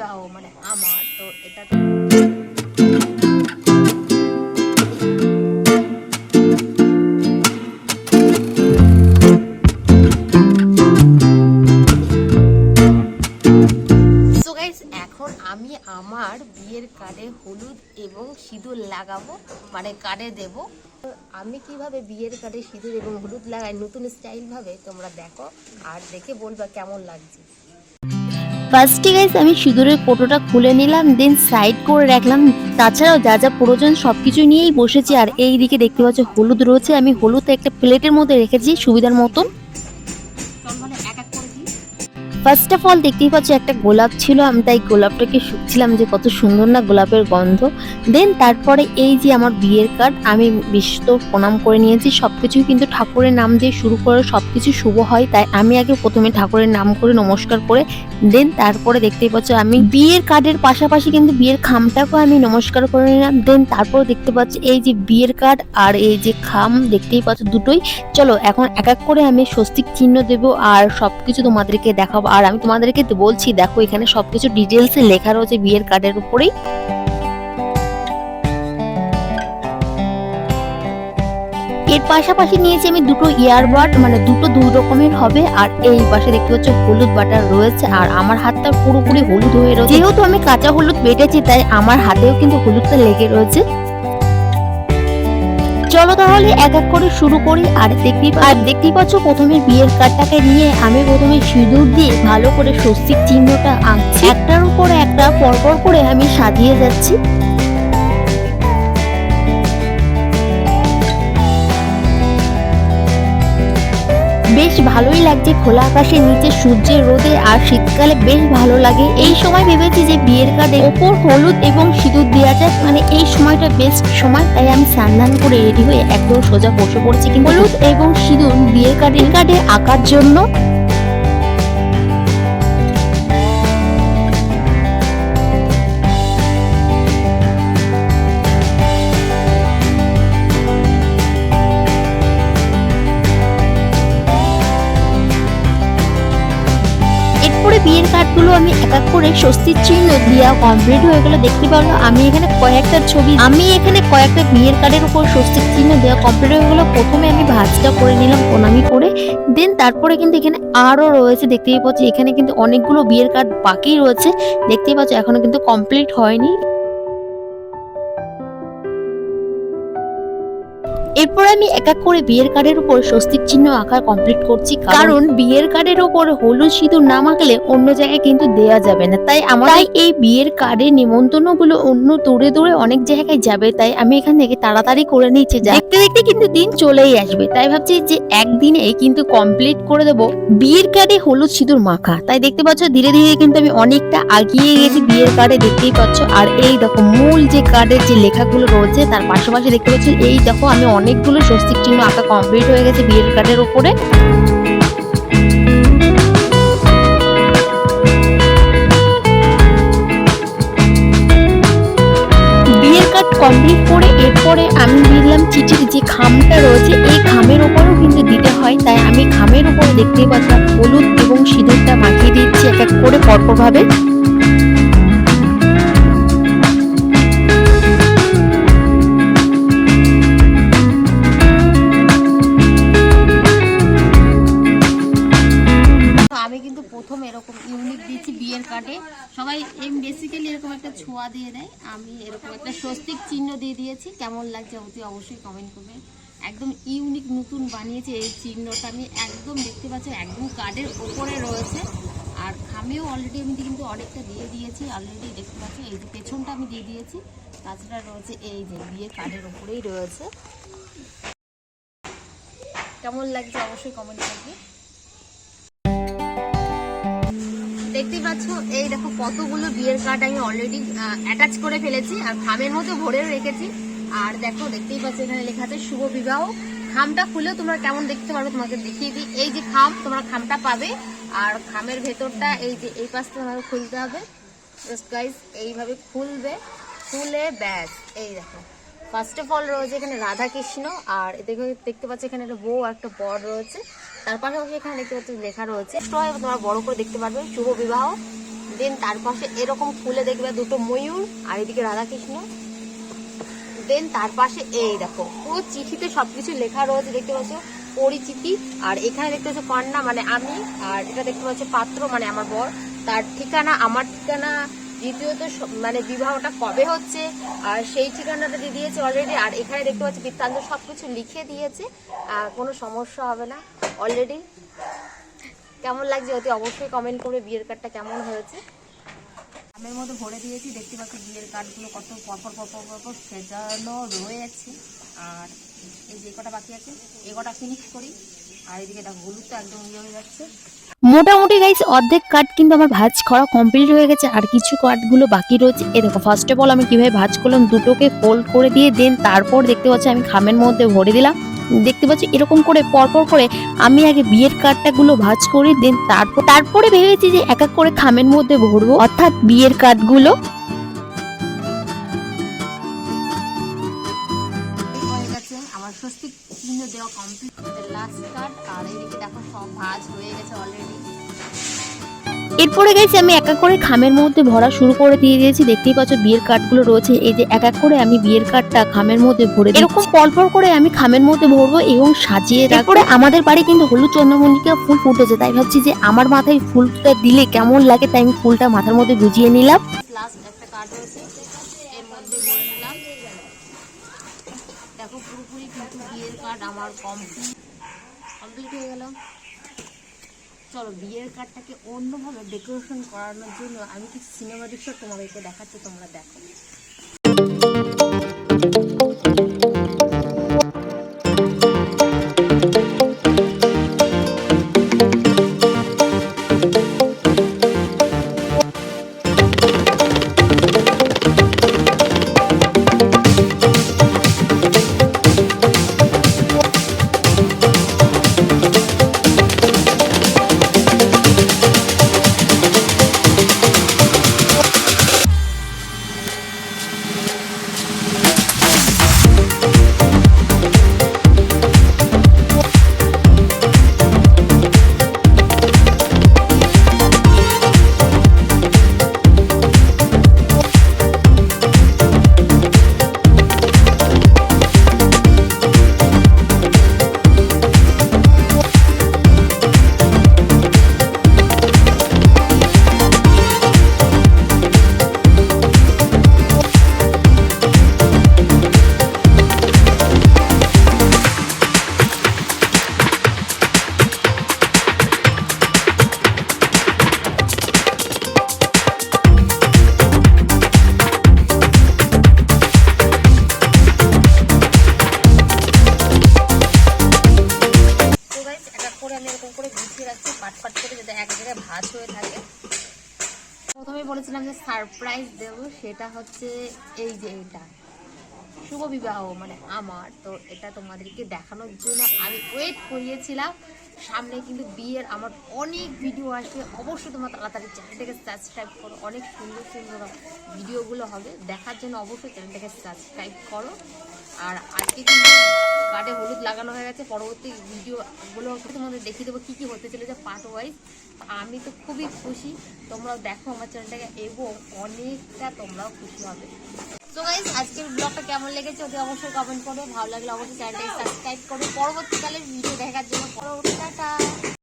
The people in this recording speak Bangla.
বিবাহ মানে আমার তো এটা তো আমি আমার বিয়ের কার্ডে হলুদ এবং সিঁদুর লাগাবো মানে কার্ডে দেব। আমি কীভাবে বিয়ের কার্ডে সিঁদুর এবং হলুদ লাগাই, নতুন স্টাইল ভাবে তোমরা দেখো, আর দেখে বলবা কেমন লাগছে। ফার্স্টে গাইস আমি সিঁদুরের কোটোটা খুলে নিলাম দেন সাইড করে রাখলাম। তাছাড়াও যা যা প্রয়োজন সব কিছু নিয়েই বসেছি। আর এই দিকে দেখতে পাচ্ছি, হলুদ রয়েছে। আমি হলুদ একটা প্লেটের মধ্যে রেখেছি, সুবিধার মতন। ফার্স্ট অফ অল দেখতেই পাচ্ছি, একটা গোলাপ ছিল। আমি তাই গোলাপটাকে শুকছিলাম যে কত সুন্দর না গোলাপের গন্ধ। দেন তারপরে এই যে আমার বিয়ের কার্ড আমি বিশ্বত প্রণাম করে নিয়েছি। সব কিছুই কিন্তু ঠাকুরের নাম দিয়ে শুরু করে সব কিছু শুভ হয়, তাই আমি আগে প্রথমে ঠাকুরের নাম করে নমস্কার করে, দেন তারপরে দেখতেই পাচ্ছ আমি বিয়ের কার্ডের পাশাপাশি কিন্তু বিয়ের খামটাকেও আমি নমস্কার করে নিলাম। দেন তারপর দেখতে পাচ্ছ এই যে বিয়ের কার্ড আর এই যে খাম, দেখতেই পাচ্ছ দুটোই। চলো এখন এক এক করে আমি স্বস্তিক চিহ্ন দেব আর সব কিছু তোমাদেরকে দেখাবো। আর আমি তোমাদেরকে বলছি, দেখো এখানে সব কিছু ডিটেলসে লেখা রয়েছে বিয়ের কার্ডের উপরেই। এর পাশাপাশি নিয়েছি আমি দুটো ইয়ারবাড মানে দুটো দুই রকমের হবে, আর এই পাশে দেখতে পাচ্ছ হলুদ বাটার রয়েছে, আর আমার হাতটা পুরোপুরি হলুদ হয়ে রয়েছে। যেহেতু আমি কাঁচা হলুদ বেটেছি, তাই আমার হাতেও কিন্তু হলুদটা লেগে রয়েছে। চলো তাহলে এক এক করে শুরু করি, আর দেখতেই আর দেখতেই পাচ্ছ প্রথমে বিয়ের কার্ডটাকে নিয়ে আমি প্রথমে সিঁদুর দিয়ে ভালো করে স্বস্তিক চিহ্নটা আঁকছি। একটার উপর একটা পরপর করে আমি সাজিয়ে যাচ্ছি। বেশ ভালোই লাগছে খোলা আকাশের নিচে সূর্যের রোদে, আর শীতকালে বেশ ভালো লাগে। এই সময় ভেবেছি যে বিয়ের কার্ডে ওপর হলুদ এবং সিঁদুর দেওয়া যায় মানে এই সময়টা বেস্ট সময়, তাই আমি স্নান করে রেডি হয়ে একদম সোজা বসে পড়েছি। হলুদ এবং সিঁদুর বিয়ের কার্ডের কার্ডে আঁকার জন্য বিয়ের কার্ডগুলো আমি এক এক করে স্বস্তির চিহ্ন দেওয়া কমপ্লিট হয়ে গেল। দেখতে পারল আমি এখানে কয়েকটা ছবি আমি এখানে কয়েকটা বিয়ের কার্ডের উপর স্বস্তির চিহ্ন দেওয়া কমপ্লিট হয়ে গেলো। প্রথমে আমি ভাজটা করে নিলাম প্রণামি করে। দেন তারপরে কিন্তু এখানে আরও রয়েছে, দেখতেই পাচ্ছি এখানে কিন্তু অনেকগুলো বিয়ের কার্ড বাকি রয়েছে। দেখতেই পাচ্ছ এখনও কিন্তু কমপ্লিট হয়নি। এরপর আমি এক এক করে বিয়ের কার্ডের উপর স্বস্তির চিহ্ন আঁকা কমপ্লিট করছি কারণ বিয়ের কার্ডের উপর হলুদ সিঁদুর না মাখলে অন্য জায়গায় কিন্তু দেয়া যাবে না। তাই আমার এই বিয়ের কার্ডের নিমন্ত্রণগুলো অন্য দূরে দূরে অনেক জায়গায় যাবে তাই আমি এখান থেকে তাড়াতাড়ি করে নিচ্ছি যা- দেখতে দেখতে কিন্তু দিন চলেই আসবে। তাই ভাবছি যে একদিনে কিন্তু কমপ্লিট করে দেব। বিয়ের কার্ডে হলুদ সিঁদুর মাখা তাই দেখতে পাচ্ছ ধীরে ধীরে কিন্তু আমি অনেকটা আগিয়ে গেছি বিয়ের কার্ডে দেখতেই পাচ্ছ। আর এই দেখো মূল যে কার্ডের যে লেখাগুলো রয়েছে তার পাশাপাশি দেখতে পাচ্ছ এই দেখো আমি অনেকগুলো স্বস্তিক চিহ্ন আঁকা কমপ্লিট হয়ে গেছে বিয়ের কার্ডের উপরে। বিয়ের কার্ড কমপ্লিট করে এরপরে আমি দিলাম চিঠির যে খামটা রয়েছে, এই খামের উপরেও কিন্তু দিতে হয়। তাই আমি খামের উপরে দেখতেই পাচ্লাম হলুদ এবং সিঁদুরটা মাখিয়ে দিচ্ছি এক এক করে পরপর এরকম ইউনিক দিয়েছি বিয়ের কার্ডে সবাই এম বেসিক্যালি এরকম একটা ছোঁয়া দিয়ে দেয়। আমি এরকম একটা স্বস্তিক চিহ্ন দিয়ে দিয়েছি। কেমন লাগছে অতি অবশ্যই কমেন্ট করবে। একদম ইউনিক নতুন বানিয়েছে এই চিহ্নটা। আমি একদম দেখতে পাচ্ছি, একদম কার্ডের ওপরে রয়েছে। আর খামেও অলরেডি আমি কিন্তু অনেকটা দিয়ে দিয়েছি। অলরেডি দেখতে পাচ্ছি, এই যে পেছনটা আমি দিয়ে দিয়েছি। তাছাড়া রয়েছে এই যে বিয়ের কার্ডের ওপরেই রয়েছে। কেমন লাগছে অবশ্যই কমেন্ট করবে। দেখতেই পাচ্ছ, এই দেখো কতগুলো বিয়ের কার্ড আমি অলরেডি অ্যাটাচ করে ফেলেছি। আর খামের মতো ভরে রেখেছি। আর দেখো, দেখতেই পাচ্ছ, এখানে লেখা আছে, শুভ বিবাহ। খামটা খুলেও তোমরা কেমন দেখতে পারবে, তোমাকে দেখিয়ে দিই। এই যে খাম, তোমরা খামটা পাবে। আর খামের ভেতরটা, এই যে এই পাশটা তোমাকে খুলতে হবে। এইভাবে খুলবে। খুলে ব্যাস, এই দেখো। ফার্স্ট অফ অল রয়েছে এখানে রাধা কৃষ্ণ আর দেখো, দেখতে পাচ্ছ এখানে একটা বউ একটা বর রয়েছে। তার পাশাপাশি এখানে দেখতে পাচ্ছি লেখা রয়েছে তোমরা বড় করে দেখতে পারবে, শুভ বিবাহ। দেন তার পাশে এরকম ফুলে দেখবে দুটো ময়ূর, আর এদিকে রাধাকৃষ্ণ। দেন তার পাশে এই দেখো, পুরো চিঠিতে সবকিছু লেখা রয়েছে, দেখতে পাচ্ছ? পরিচিতি, আর এখানে দেখতে পাচ্ছ কন্যা মানে আমি, আর এটা দেখতে পাচ্ছ পাত্র মানে আমার বর। তার ঠিকানা, আমার ঠিকানা দ্বিতীয়ত মানে বিবাহটা কবে হচ্ছে, আর সেই ঠিকানাটা দিয়ে দিয়েছে অলরেডি আর এখানে দেখতে পাচ্ছি বৃত্তান্ত সবকিছু লিখে দিয়েছে কোনো সমস্যা হবে না অলরেডি কেমন লাগছে? অতি অবশ্যই কমেন্ট করবে বিয়ের কার্ডটা কেমন হয়েছে? আমের মধ্যে ভরে দিয়েছি, দেখতে পাচ্ছি বিয়ের কার্ডগুলো কত পরপর পরপর পরপর সেজানো রয়েছে। আর এই যে কটা বাকি আছে, এ কটা ফিনিশ করি। আর এদিকে এটা হলুদ একদম ইয়ে হয়ে যাচ্ছে। মোটামুটি গাইস অর্ধেক কাঠ কিন্তু আমার ভাজ করা কমপ্লিট হয়ে গেছে আর কিছু কাঠগুলো বাকি রয়েছে। এ দেখো ফার্স্ট অফ অল আমি কীভাবে ভাজ করলাম দুটোকে ফোল্ড করে দিয়ে দেন তারপর দেখতে পাচ্ছি আমি খামের মধ্যে ভরে দিলাম। দেখতে পাচ্ছি এরকম করে পরপর করে আমি আগে বিয়ের কার্ডটা গুলো ভাজ করে দেন তারপর তারপরে ভেবেছি যে এক এক করে খামের মধ্যে ভরবো। অর্থাৎ বিয়ের কার্ডগুলো আমার স্বস্তিক চিহ্ন দেওয়া কমপ্লিট লাস্ট কার্ড আর এদিকে দেখো সব ভাজ হয়ে গেছে অলরেডি এরপরে গেছি আমি এক এক করে খামের মধ্যে ভরা শুরু করে দিয়ে দিয়েছি। দেখতেই পাচ্ছ বিয়ের কার্ডগুলো রয়েছে। এই যে এক এক করে আমি বিয়ের কার্ডটা খামের মধ্যে ভরে। এরকম পরপর করে আমি খামের মধ্যে ভরবো এবং সাজিয়ে তারপরে আমাদের বাড়ি কিন্তু হলুদ চন্দ্রমল্লিকা ফুল ফুটেছে। তাই ভাবছি যে আমার মাথায় ফুলটা দিলে কেমন লাগে তাই আমি ফুলটা মাথার মধ্যে গুজিয়ে নিলাম। লাস্ট একটা কার্ড রয়েছে এর মধ্যে ভরে নিলাম দেখো পুরোপুরি কিন্তু বিয়ের কার্ড আমার কমপ্লিট কমপ্লিট হয়ে গেল। চলো, বিয়ের কার্ডটাকে অন্যভাবে ডেকোরেশন করানোর জন্য আমি কিছু সিনেমা দৃশ্য তোমাদেরকে দেখাচ্ছি, তোমরা দেখো। জায়গায় ভাঁজ হয়ে থাকে। প্রথমে বলেছিলাম যে সারপ্রাইজ দেব, সেটা হচ্ছে এই যে এটা। শুভ বিবাহ মানে আমার। তো এটা তোমাদেরকে দেখানোর জন্য আমি ওয়েট করিয়েছিলাম। সামনে কিন্তু বিয়ের আমার অনেক ভিডিও আসবে। অবশ্যই তোমার তাড়াতাড়ি চ্যানেলটাকে সাবস্ক্রাইব করো। অনেক সুন্দর সুন্দর ভিডিওগুলো হবে। দেখার জন্য অবশ্যই চ্যানেলটাকে সাবস্ক্রাইব করো। আর আজকে কিন্তু কার্ডে হলুদ লাগানো হয়ে গেছে। পরবর্তী ভিডিওগুলো তোমাদের দেখিয়ে দেবো কী কী হতে চলেছে পার্ট ওয়াইজ আমি তো খুবই খুশি। তোমরাও দেখো আমার চ্যানেলটাকে এবং অনেকটা তোমরাও খুশি হবে। তো গাইজ আজকের ব্লগটা কেমন লেগেছে ওদের অবশ্যই কমেন্ট করবে ভালো লাগলে অবশ্যই চ্যানেলটাকে সাবস্ক্রাইব করবে পরবর্তীকালে ভিডিও দেখার জন্য পরবর্তী